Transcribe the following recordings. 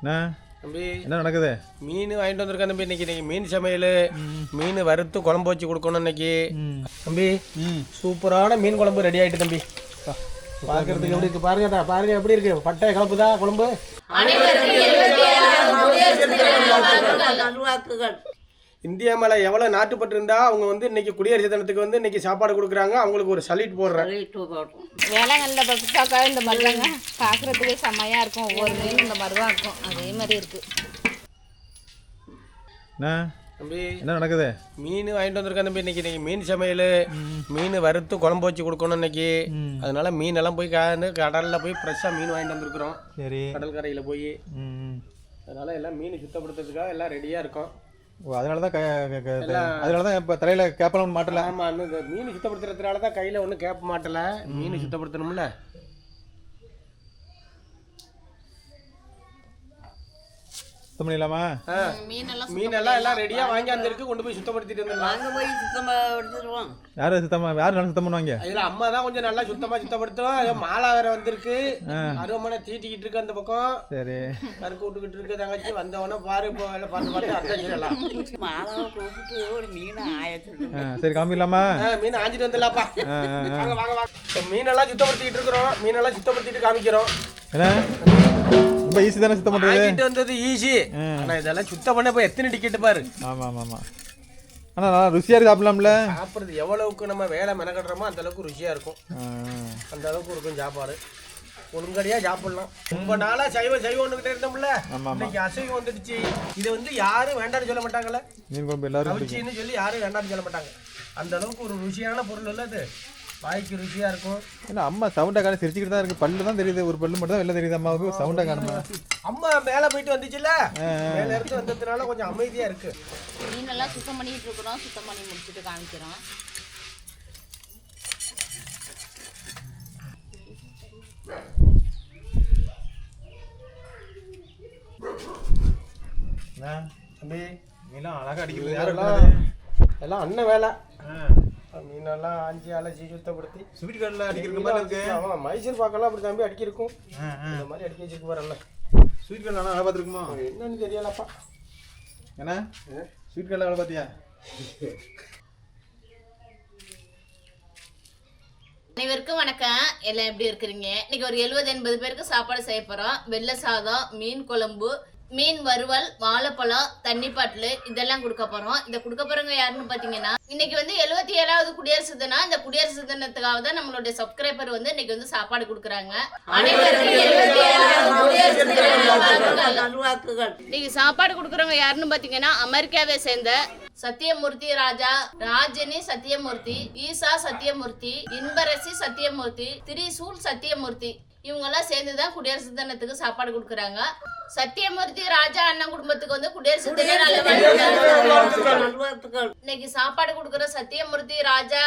என்ன? தம்பி என்ன நடக்குது? மீன் வாங்கிட்டு வந்திருக்கேன் தம்பி இன்னைக்கு. இன்னைக்கு மீன் சமையல். மீன் வறுத்து குழம்பு வச்சு கொடுக்கணும் இன்னைக்கு. தம்பி சூப்பரான மீன் குழம்பு ரெடி ஆயிட்டு தம்பி. பார்க்கறதுக்கு எப்படி இருக்கு? பாருங்கடா பாருங்க எப்படி இருக்கு? பட்டை கலப்புதா குழம்பு? நல்வாக்குகள். இந்தியா மேல எவ்வளவு நாட்டுப்பட்டு இருந்தா அவங்க வந்து இன்னைக்கு குடியரசு தினத்துக்கு வந்து இன்னைக்கு சாப்பாடு கொடுக்குறாங்க அவங்களுக்கு ஒரு சல்யூட் போடுறேன். வேளாங்கல்ல பார்த்தாக்கா இந்த மாதிரி தாங்க பார்க்குறதுக்கே செம்மையாக இருக்கும். ஒவ்வொரு மீன் இந்த மாதிரி தான் இருக்கும். அதே மாதிரி இருக்குது என்ன? தம்பி என்ன நடக்குது? மீன் வாங்கிட்டு வந்திருக்கேன் தம்பி இன்னைக்கு. இன்னைக்கு மீன் சமையல். மீன் வறுத்து குழம்பு வச்சு கொடுக்கணும் இன்னைக்கு. அதனால மீன் எல்லாம் போய் கா- கடல்ல போய் ஃப்ரெஷ்ஷாக மீன் வாங்கிட்டு வந்திருக்கிறோம். சரி. கடல் கரையில் போய். அதனால எல்லாம் மீன் சுத்தப்படுத்துறதுக்காக எல்லாம் ரெடியாக இருக்கும். அதனால தான் அதனால தான் இப்போ தலையில் கேப்பலாம் மாட்டல. ஆமா இன்னும் இந்த மீன் சுத்தப்படுத்துறதுனால தான் கையில் ஒன்றும் கேப் மாட்டல. மீன் சுத்தப்படுத்தணும்ல. சுத்தம் பண்ணிடலாமா? ஆ. மீனெல்லாம் மீன் எல்லாம் எல்லாம் ரெடியா வாங்கி வந்திருக்கு கொண்டு போய் சுத்தப்படுத்திட்டு வந்துடலாம் அங்கே போய் சுத்தமாக எடுத்துருவோம் யார் சுத்தமா யார் நல்லா சுத்தம் பண்ணுவாங்க? இதுல அம்மா தான் கொஞ்சம் நல்லா சுத்தமா சுத்தப்படுத்தும் ஏதோ மாலா வேற வந்திருக்கு. அருவமனை தீட்டிக்கிட்டு இருக்கு அந்த பக்கம். சரி. கருக்கு விட்டுக்கிட்டு இருக்கு தங்கச்சி. வந்தவொடனே பாரு இப்போ எல்லாம் பார்த்து பார்த்து அர்த்தம் செய்யலாம். மாலாவை கூப்பிட்டு ஒரு மீனை ஆயத்துட்டு ஆ சரி கிளம்பிடலாமா? ஆ, மீன் ஆஞ்சிட்டு வந்துடலாப்பா. வாங்க வாங்க வாங்க. மீனெல்லாம் சுத்தப்படுத்திக்கிட்டு இருக்கிறோம். மீனெல்லாம் சுத்தப்படுத்திட்டு காமிக்கிறோம். என்ன? ரொம்ப ஈஸி தானே சுத்தம் ஆஞ்சிட்டு வந்தது ஈஸி ஆனா இதெல்லாம் சுத்தம் பண்ண இப்போ எத்தனை டிக்கெட் பாரு. ஆமாம் ஆமாம் ஆனால் நல்லா ருசியாக இருக்கு சாப்பிடலாம்ல? சாப்பிட்றது எவ்வளவுக்கு நம்ம வேலை மெனக்கட்டுறோமோ அந்த அளவுக்கு ருசியா இருக்கும். அந்த அளவுக்கு இருக்கும் சாப்பாடு. ஒழுங்கடியா சாப்பிடலாம். ரொம்ப நாளா சைவம் சைவம் ஒண்ணுகிட்டே இருந்தோம்ல. ஆமா. இன்னைக்கு அசைவம் வந்துடுச்சு. இது வந்து யாரும் வேண்டாம்னு சொல்ல மாட்டாங்கல்ல. மீன் குழம்பு எல்லாரும் சொல்லி யாரும் வேண்டாம்னு சொல்ல மாட்டாங்க. அந்த அளவுக்கு ஒரு ருசியான பொருள் இல்ல அது. வாய்க்கு ருசியா இருக்கும். ஏன்னா அம்மா சவுண்டாக காண சிரிச்சுக்கிட்டு தான் இருக்கு. பல்லு தான் தெரியுது. ஒரு பல்லு மட்டும் தான் வெளில தெரியுது அம்மாவுக்கு. சவுண்டாக காணுமா? அம்மா மேல போயிட்டு வந்துச்சுல்ல? மேல இருந்து வந்ததுனால கொஞ்சம் அமைதியா இருக்கு. மீனெல்லாம் சுத்தம் பண்ணிட்டு இருக்கிறோம் சுத்தம் பண்ணி முடிச்சுட்டு காமிக்கிறோம் தம்பி மீன்லாம் அழகாக அடிக்கிறது. எல்லாம் எல்லாம் அண்ணன் வேலை. மீனெல்லாம் ஆஞ்சி அலசி சுத்தப்படுத்தி ஸ்வீட் கார்டில் அடிக்கிற மாதிரி இருக்கு. ஆமா மைசூர் பாக்கெல்லாம் அப்படி தம்பி அடிக்கிருக்கும். இந்த மாதிரி அடிக்க வச்சிருக்கு வரல ஸ்வீட் கார்டில் நல்லா பார்த்துருக்குமா என்னன்னு தெரியலப்பா. என்ன? ஸ்வீட் கார்டில் வேலை பார்த்தியா? அனைவருக்கும் வணக்கம். எல்லாம் எப்படி இருக்கிறீங்க? இன்னைக்கு ஒரு எழுபது எண்பது பேருக்கு சாப்பாடு செய்ய போறோம். வெள்ளை சாதம் மீன் குழம்பு மீன் வறுவல் வாழைப்பழம் தண்ணி பாட்டில் இதெல்லாம் கொடுக்க போறோம். இதை கொடுக்க போறவங்க யாருன்னு பாத்தீங்கன்னா இன்னைக்கு வந்து எழுபத்தி ஏழாவது குடியரசு தினம். இந்த குடியரசு தினத்துக்காக தான் நம்மளுடைய சப்ஸ்கிரைபர் வந்து இன்னைக்கு வந்து சாப்பாடு கொடுக்குறாங்க. அனைவருக்கும் 77வது குடியரசு தின நல்வாழ்த்துக்கள். நல்வாக்குகள் இன்னைக்கு சாப்பாடு கொடுக்குறவங்க யாருன்னு பாத்தீங்கன்னா அமெரிக்காவை சேர்ந்த சத்தியமூர்த்தி ராஜா ராஜினி சத்தியமூர்த்தி ஈசா சத்தியமூர்த்தி இன்பரசி சத்தியமூர்த்தி திரிசூல் சத்தியமூர்த்தி. இவங்க எல்லாம் சேர்ந்து தான் குடியரசு தினத்துக்கு சாப்பாடு கொடுக்குறாங்க. சத்தியமூர்த்தி ராஜா அண்ணன் குடும்பத்துக்கு வந்து குடியரசு தின இன்னைக்கு சாப்பாடு கொடுக்குற சத்தியமூர்த்தி ராஜா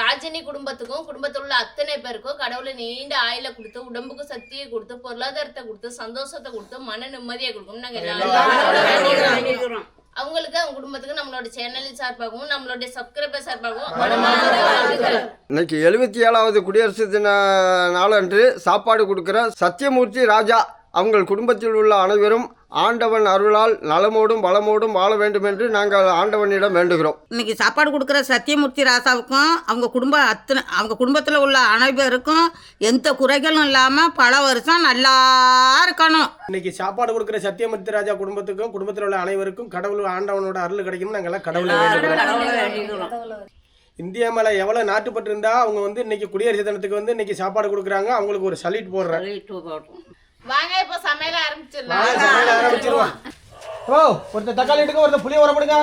ராஜினி குடும்பத்துக்கும் குடும்பத்தில் உள்ள அத்தனை பேருக்கும் கடவுளை நீண்ட ஆயில கொடுத்து உடம்புக்கு சக்தியை கொடுத்து பொருளாதாரத்தை கொடுத்து சந்தோஷத்தை கொடுத்து மன நிம்மதியை கொடுக்கும். நாங்க எல்லாரும் அவங்களுக்கு அவங்க குடும்பத்துக்கு நம்மளோட சேனலின் சார்பாகவும் நம்மளுடைய சப்ஸ்கிரைபர் சார்பாகவும் மனமார்ந்த வாழ்த்துக்கள். இன்னைக்கு எழுபத்தி ஏழாவது குடியரசு தின நாளன்று சாப்பாடு கொடுக்குற சத்யமூர்த்தி ராஜா அவங்கள் குடும்பத்தில் உள்ள அனைவரும் ஆண்டவன் அருளால் நலமோடும் வளமோடும் வாழ வேண்டும் என்று நாங்கள் ஆண்டவனிடம் வேண்டுகிறோம். இன்னைக்கு சாப்பாடு கொடுக்குற சத்தியமூர்த்தி ராசாவுக்கும் அவங்க குடும்ப அத்தனை அவங்க குடும்பத்தில் உள்ள அனைவருக்கும் எந்த குறைகளும் இல்லாமல் பல வருஷம் நல்லா இருக்கணும். இன்னைக்கு சாப்பாடு கொடுக்குற சத்தியமூர்த்தி ராஜா குடும்பத்துக்கும் குடும்பத்தில் உள்ள அனைவருக்கும் கடவுள் ஆண்டவனோட அருள் கிடைக்கணும் நாங்கெல்லாம் கடவுளை வேண்டுகிறோம். கடவுளை வேண்டிக்கிறோம் இந்தியா மேல எவ்வளவு நாட்டுப்பட்டு இருந்தா அவங்க வந்து இன்னைக்கு குடியரசு தினத்துக்கு வந்து இன்னைக்கு சாப்பாடு கொடுக்குறாங்க அவங்களுக்கு ஒரு சல்யூட் போடுறேன். வாங்க இப்போ சமையல ஆரம்பிச்சிடலாம். சமையல் ஆரம்பிச்சிருவோம் ஓ ஒருத்தர் தக்காளி எடுக்க ஒருத்தர் புளிய உரப்படுங்க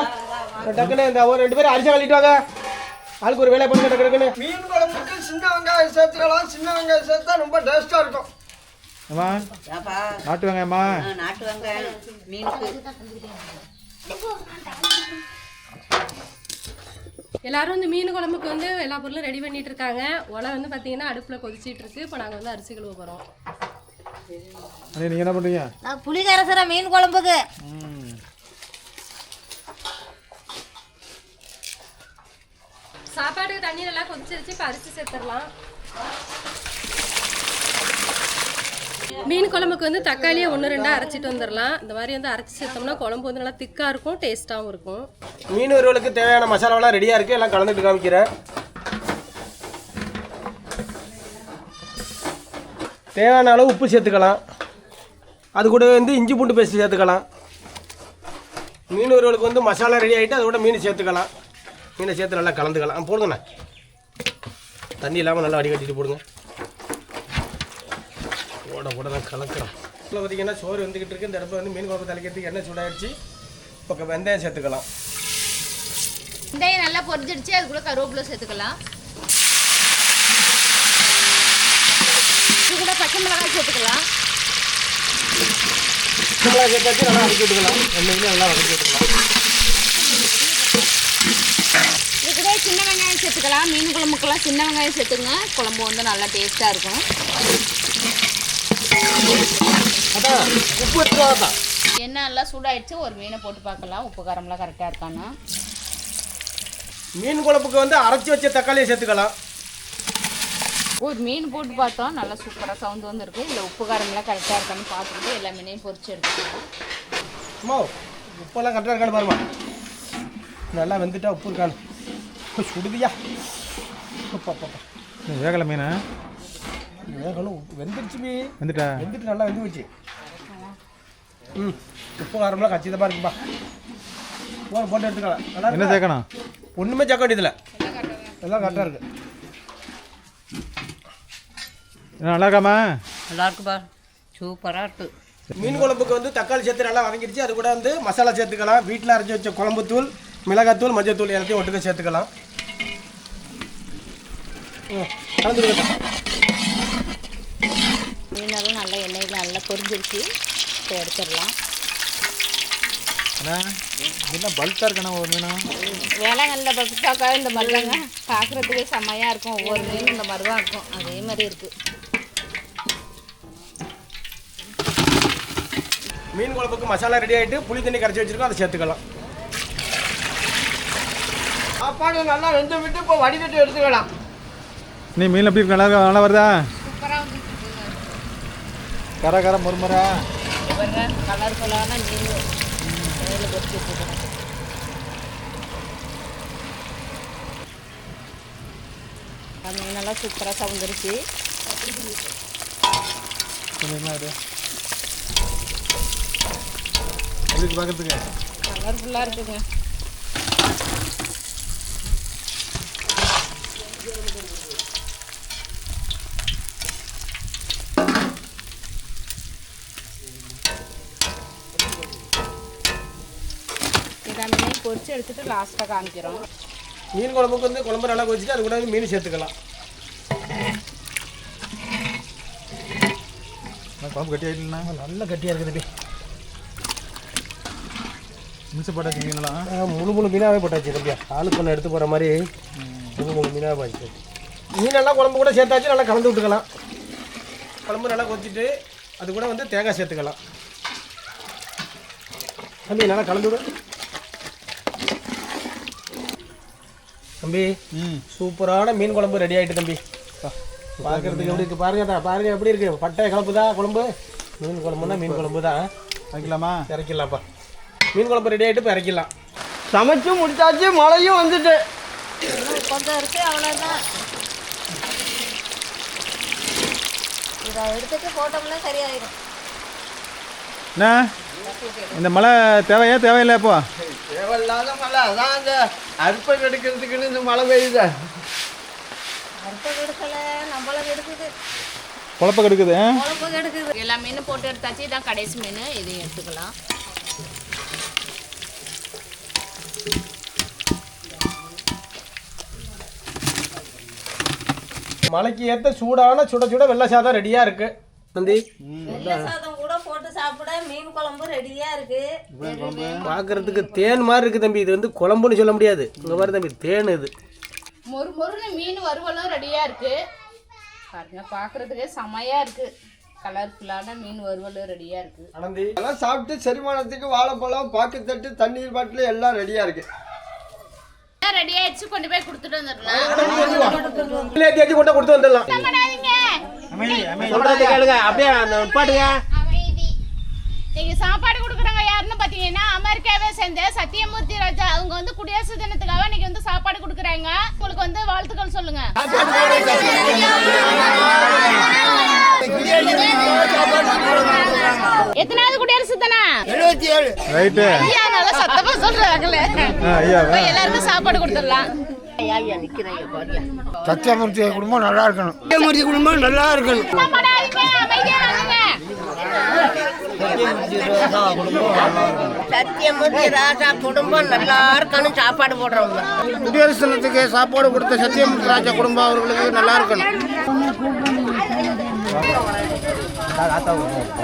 டக்குன்னு இந்த ஒரு ரெண்டு பேரும் அரிசி கழிட்டு வாங்க. ஆளுக்கு ஒரு வேலை பண்ணுங்க டக்கு டக்குன்னு. மீன் குழம்புக்கு சின்ன வெங்காயம் சேர்த்துக்கலாம். சின்ன வெங்காயம் சேர்த்தா ரொம்ப டேஸ்டாக இருக்கும். அம்மா ஏப்பா? நாட்டு வெங்காயம்மா ஆ, நாட்டு வெங்காயம் மீனுக்கு. எல்லாரும் வந்து மீன் குழம்புக்கு வந்து எல்லா பொருளும் ரெடி பண்ணிட்டு இருக்காங்க. உலை வந்து பார்த்தீங்கன்னா அடுப்பில் கொதிச்சிட்டு இருக்கு. இப்போ நாங்கள் வந்து அரிசி கழுவ போகிறோம் அண்ணே நீங்கள் என்ன பண்ணுறீங்க நான் புளி கரைசற மீன் குழம்புக்கு. சாப்பாட்டுக்கு தண்ணி நல்லா கொதிச்சிருச்சு இப்போ அரிசி சேர்த்துடலாம். மீன் குழம்புக்கு வந்து தக்காளியை ஒன்று ரெண்டாக அரைச்சிட்டு வந்துடலாம். இந்த மாதிரி வந்து அரைச்சி சேர்த்தோம்னா குழம்பு வந்து நல்லா திக்காக இருக்கும் டேஸ்ட்டாகவும் இருக்கும். மீன் வறுவலுக்கு தேவையான மசாலாவெல்லாம் ரெடியாக இருக்குது எல்லாம் கலந்துட்டு காமிக்கிறேன். தேவையான அளவு உப்பு சேர்த்துக்கலாம். அது கூட வந்து இஞ்சி பூண்டு பேஸ்ட் சேர்த்துக்கலாம். மீன் வந்து மசாலா ரெடி ஆகிட்டு அது கூட மீன் சேர்த்துக்கலாம். மீனை சேர்த்து நல்லா கலந்துக்கலாம். ஆ, போடுங்கண்ணா. தண்ணி இல்லாமல் நல்லா அடிக்கட்டிட்டு போடுங்க. ஓட ஓட தான் கலக்கிறோம் இப்போ பார்த்தீங்கன்னா சோறு வந்துக்கிட்டு இருக்கு. இந்த இடத்துல வந்து மீன் குழம்பு தலைக்கிறதுக்கு எண்ணெய் சூடாகிடுச்சு இப்போ வெந்தயம் சேர்த்துக்கலாம். வெந்தயம் நல்லா பொரிஞ்சிடுச்சு. அதுக்குள்ளே கருவேப்பிலை சேர்த்துக்கலாம். இது கூட பச்சை மிளகாய் சேர்த்துக்கலாம். மிளகாய் சேர்த்தாச்சு நல்லா வதக்கி விட்டுக்கலாம். எண்ணெயிலே நல்லா வதக்கி விட்டுக்கலாம். இது கூட சின்ன வெங்காயம் சேர்த்துக்கலாம். மீன் குழம்புக்கெல்லாம் சின்ன வெங்காயம் சேர்த்துங்க குழம்பு வந்து நல்லா டேஸ்ட்டாக இருக்கும். அதான் உப்பு எடுத்துக்கலாம் தான் எண்ணெய் நல்லா சூடாயிடுச்சு. ஒரு மீனை போட்டு பார்க்கலாம். உப்பு காரம்லாம் கரெக்டாக இருக்கானா? மீன் குழம்புக்கு வந்து அரைச்சி வச்ச தக்காளியை சேர்த்துக்கலாம். ஒரு மீன் போட்டு பார்த்தோம் நல்லா சூப்பராக சவுண்ட் வந்துருக்கு. இல்லை உப்பு காரம்லாம் கரெக்டாக இருக்கான்னு பார்த்துட்டு எல்லா மீனையும் பொரிச்சு எடுத்துக்கலாம். உப்பெல்லாம் கரெக்டாக இருக்கான்னு பாருமா நல்லா வெந்துட்டா உப்பு இருக்கான்னு. சுடுதியா? அப்பா. வேகலை மீனா? வேகணும் உப்பு வெந்துடுச்சு மீ. வந்துட்டா? வெந்துட்டு நல்லா வெந்து வச்சு ம் உப்பு காரம்லாம் கச்சிதமாக இருக்குப்பா. போன போட்டு எடுத்துக்கலாம். நல்லா என்ன? சேர்க்கணும்? ஒன்றுமே சேர்க்க வேண்டியதில்லை. எல்லாம் கரெக்டாக இருக்குது என்ன நல்லா இருக்காமா நல்லா இருக்குப்பா. சூப்பராக இருக்கு. மீன் குழம்புக்கு வந்து தக்காளி சேர்த்து நல்லா வதங்கிடுச்சு. அது கூட வந்து மசாலா சேர்த்துக்கலாம். வீட்டில் அரைச்சி வச்ச குழம்புத்தூள் மிளகாத்தூள் மஞ்சள்தூள் எல்லாத்தையும் ஒட்டுக்க சேர்த்துக்கலாம். ம், கலந்து விடுங்க. மீனெல்லாம் நல்லா எண்ணெயில் நல்லா பொரிஞ்சிருச்சு. இப்போ எடுத்துடலாம். என்ன பல்காக இருக்கண்ணா ஒரு மீனா வேளாங்கல்ல பக்கத்தாக்கா இந்த மாதிரி தாங்க பார்க்குறதுக்கே செம்மையாக இருக்கும். ஒவ்வொரு மீன் இந்த மாதிரி தான் இருக்கும். அதே மாதிரி இருக்குது மீன் குழம்புக்கு மசாலா ரெடி ஆகிட்டு புளி தண்ணி கரைச்சி வச்சிருக்கோம் அதை சேர்த்துக்கலாம். சாப்பாடு நல்லா வெந்து விட்டு இப்போ வடிகட்டி எடுத்துக்கலாம். நீ மீன் எப்படி இருக்கு? நல்லா இருக்கா? நல்லா வருதா? கர கர முறுமுறா. பாருங்க கலர்ஃபுல்லான மீன் மீனெல்லாம் சூப்பராக சவுந்துருச்சு என்ன அது எப்படி இருக்கு பார்க்கறதுக்கு கலர்ஃபுல்லாக இருக்குங்க. எல்லா மீனையும் பொரிச்சு எடுத்துட்டு லாஸ்ட்டாக காமிக்கிறோம். மீன் குழம்புக்கு வந்து குழம்பு நல்லா கொதிச்சுட்டு அது கூட மீன் சேர்த்துக்கலாம். நான் குழம்பு கட்டி ஆகிட்டுண்ணா நல்ல கட்டியாக இருக்குது போட்டாச்சு மீனெல்லாம் முழு முழு மீனாகவே போட்டாச்சு தம்பியா ஆளுக்கு ஒன்று எடுத்து போகிற மாதிரி முழு முழு மீனாக போச்சு மீனெல்லாம் குழம்பு கூட சேர்த்தாச்சு நல்லா கலந்து விட்டுக்கலாம். குழம்பு நல்லா கொதிச்சுட்டு அது கூட வந்து தேங்காய் சேர்த்துக்கலாம். தம்பி நல்லா கலந்து விடு. தம்பி சூப்பரான மீன் குழம்பு ரெடி ஆகிட்டு தம்பி. பார்க்கறதுக்கு எப்படி இருக்கு? பாருங்க தான் பாருங்க எப்படி இருக்கு? பட்டை கலப்புதா குழம்பு. மீன் குழம்புனா மீன் குழம்பு தான் வைக்கலாமா? இறக்கிடலாம்ப்பா. மீன் குழம்பு ரெடி ஆகிட்டு இப்போ இறக்கிடலாம் சமைச்சு முடிச்சாச்சு மழையும் வந்துட்டு. கொஞ்சம் இருக்கு அவ்வளோதான் இதை எடுத்துட்டு போட்டோம்னா சரியாயிடும் என்ன? இந்த மழை தேவையா தேவையில்லை இப்போ? தேவையில்லாத மழை அதான் அந்த அறுப்பை எடுக்கிறதுக்குன்னு இந்த மழை பெய்யுது. அடுத்த கெடுக்கல நம்மள கெடுக்குது. குழப்ப கெடுக்குது? குழம்பு கெடுக்குது. எல்லா மீனும் போட்டு எடுத்தாச்சு இதான் கடைசி மீன் இதையும் எடுத்துக்கலாம். மலைக்கு ஏற்ற சூடான சுட சுட வெள்ளை சாதம் ரெடியாக இருக்கு. நந்தி? வெள்ளை சாதம் கூட போட்டு சாப்பிட மீன் குழம்பு ரெடியா இருக்கு. பார்க்கறதுக்கு தேன் மாதிரி இருக்கு தம்பி. இது வந்து குழம்புன்னு சொல்ல முடியாது. இந்த மாதிரி தம்பி தேன் இது. மொறு மொறுன்னு மீன் வறுவலும் ரெடியாக இருக்கு. பாருங்க பார்க்குறதுக்கே செமையாக இருக்கு. கலர்ஃபுல்லான மீன் வறுவலும் ரெடியாக இருக்கு. அனந்தி அதெல்லாம் சாப்பிட்டு செரிமானத்துக்கு வாழைப்பழம் பாக்குத்தட்டு தண்ணீர் பாட்டில் எல்லாம் ரெடியாக இருக்குது ரெடி ஆயிடுச்சு கொண்டு போய் கொடுத்துட்டு வந்துடலாம். தேடி கொண்டு கொடுத்து வந்துடலாம். பண்ணாதீங்க சொல்றது கேளுங்க. அப்படியே நிப்பாட்டுங்க நீங்க சாப்பாடு கொடுக்குறவங்க யாருன்னு பாத்தீங்கன்னா அமெரிக்காவே சேர்ந்த சத்தியமூர்த்தி ராஜா. அவங்க வந்து குடியரசு தினத்துக்காக இன்னைக்கு வந்து சாப்பாடு கொடுக்குறாங்க. உங்களுக்கு வந்து வாழ்த்துக்கள் சொல்லுங்க. எத்தனாவது ரைட்டு ஐயா நல்லா சத்தமா சொல்றாங்களே. சாப்பாடு கொடுத்துடலாம். சத்தியமூர்த்தி குடும்பம் நல்லா இருக்கணும். சத்தியமூர்த்தி குடும்பம் நல்லா இருக்கணும். சத்தியமூர்த்தி ராஜா குடும்பம் நல்லா இருக்கணும் சாப்பாடு போடுறவங்க. குடியரசு தினத்துக்கு சாப்பாடு கொடுத்த சத்தியமூர்த்தி ராஜா குடும்பம் அவர்களுக்கு நல்லா இருக்கணும்.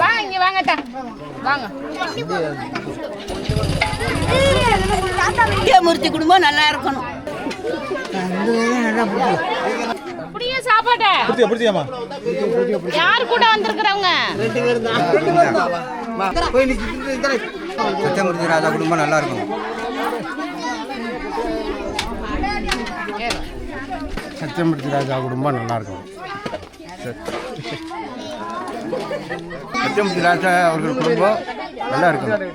வாங்க இங்க வாங்க அத்தா. வாங்க. சத்தியமூர்த்தி குடும்பம் நல்லா இருக்கணும் சாப்பாட்டை பிடிச்சியாமா யார் கூட வந்திருக்கிறவங்க? சத்தியமூர்த்தி ராஜா குடும்பம் நல்லா இருக்கணும் சத்தியமூர்த்தி ராஜா குடும்பம் நல்லா இருக்கணும் சத்தியமூர்த்தி ராஜா அவர்கள் குடும்பம் நல்லா இருக்கணும்.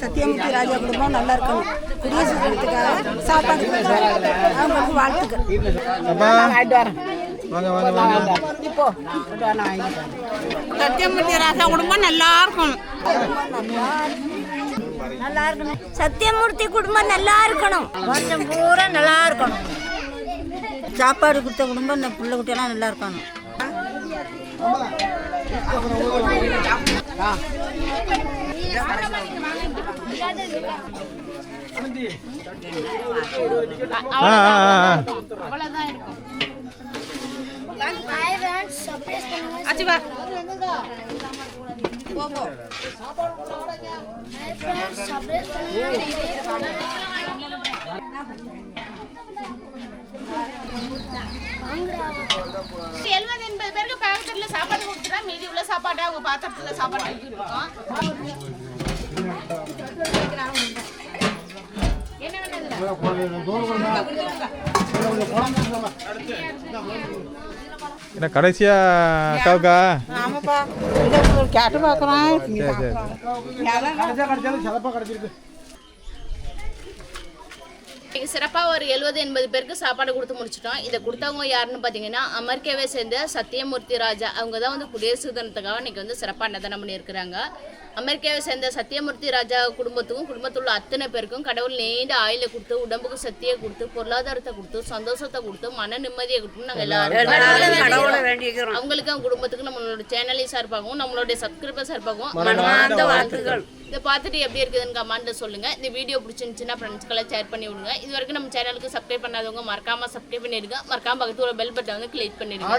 சத்தியமூர்த்தி ராஜா குடும்பம் நல்லா இருக்கணும். குடியரசு தினத்துக்காக சாப்பாடு. அவங்களுக்கு வாழ்த்துக்கள். அப்பா வாங்க வாங்க வாங்க. சத்தியமூர்த்தி ராசா குடும்பம் நல்லா இருக்கணும். நல்லா இருக்கணும். சத்தியமூர்த்தி குடும்பம் நல்லா இருக்கணும். வருஷம் பூரா நல்லா இருக்கணும். சாப்பாடு கொடுத்த குடும்பம் இந்த பிள்ளை குட்டியெல்லாம் நல்லா இருக்கணும் ஆ. எழுபது எண்பது பேருக்கு பாக்கெட்ல சாப்பாடு கொடுத்துட்டா மீதி உள்ள சாப்பாடு அவங்க பாத்திரத்துல சாப்பாடு இருக்கோம். என்ன வேணும் என்ன கடைசியா அக்காவுக்கா ஆமாப்பா. கேட்டு பார்க்குறேன். சிறப்பாக ஒரு எழுபது எண்பது பேருக்கு சாப்பாடு கொடுத்து முடிச்சிட்டோம். இதை கொடுத்தவங்க யாருன்னு பார்த்தீங்கன்னா அமெரிக்காவை சேர்ந்த சத்தியமூர்த்தி ராஜா. அவங்க தான் வந்து குடியரசு தினத்துக்காக இன்னைக்கு வந்து சிறப்பாக அன்னதானம் பண்ணியிருக்கிறாங்க. அமெரிக்காவை சேர்ந்த சத்தியமூர்த்தி ராஜா குடும்பத்துக்கும் குடும்பத்தில் உள்ள அத்தனை பேருக்கும் கடவுள் நீண்ட ஆயில கொடுத்து உடம்புக்கு சக்தியை கொடுத்து பொருளாதாரத்தை கொடுத்து சந்தோஷத்தை கொடுத்து மன நிம்மதியை கொடுத்து நாங்கள் எல்லாரும் கடவுளை வேண்டிக்கிறோம். அவங்களுக்கு அவங்க குடும்பத்துக்கு நம்மளோட சேனலை சார்பாகவும் நம்மளுடைய சப்ஸ்கிரைபர் சார்பாகவும் மனமார்ந்த வாழ்த்துக்கள். இதை பார்த்துட்டு எப்படி இருக்குதுன்னு கமெண்ட்ல சொல்லுங்க. இந்த வீடியோ பிடிச்சிருந்துச்சுன்னா ஃப்ரெண்ட்ஸ்க்கெல்லாம் ஷேர் பண்ணி விடுங்க. இது வரைக்கும் நம்ம சேனலுக்கு சப்ஸ்கிரைப் பண்ணாதவங்க மறக்காம சப்ஸ்கிரைப் பண்ணிடுங்க. மறக்காம பக்கத்துல பெல் பட்டன் வந்து கிளிக் பண்ணிடுங்க.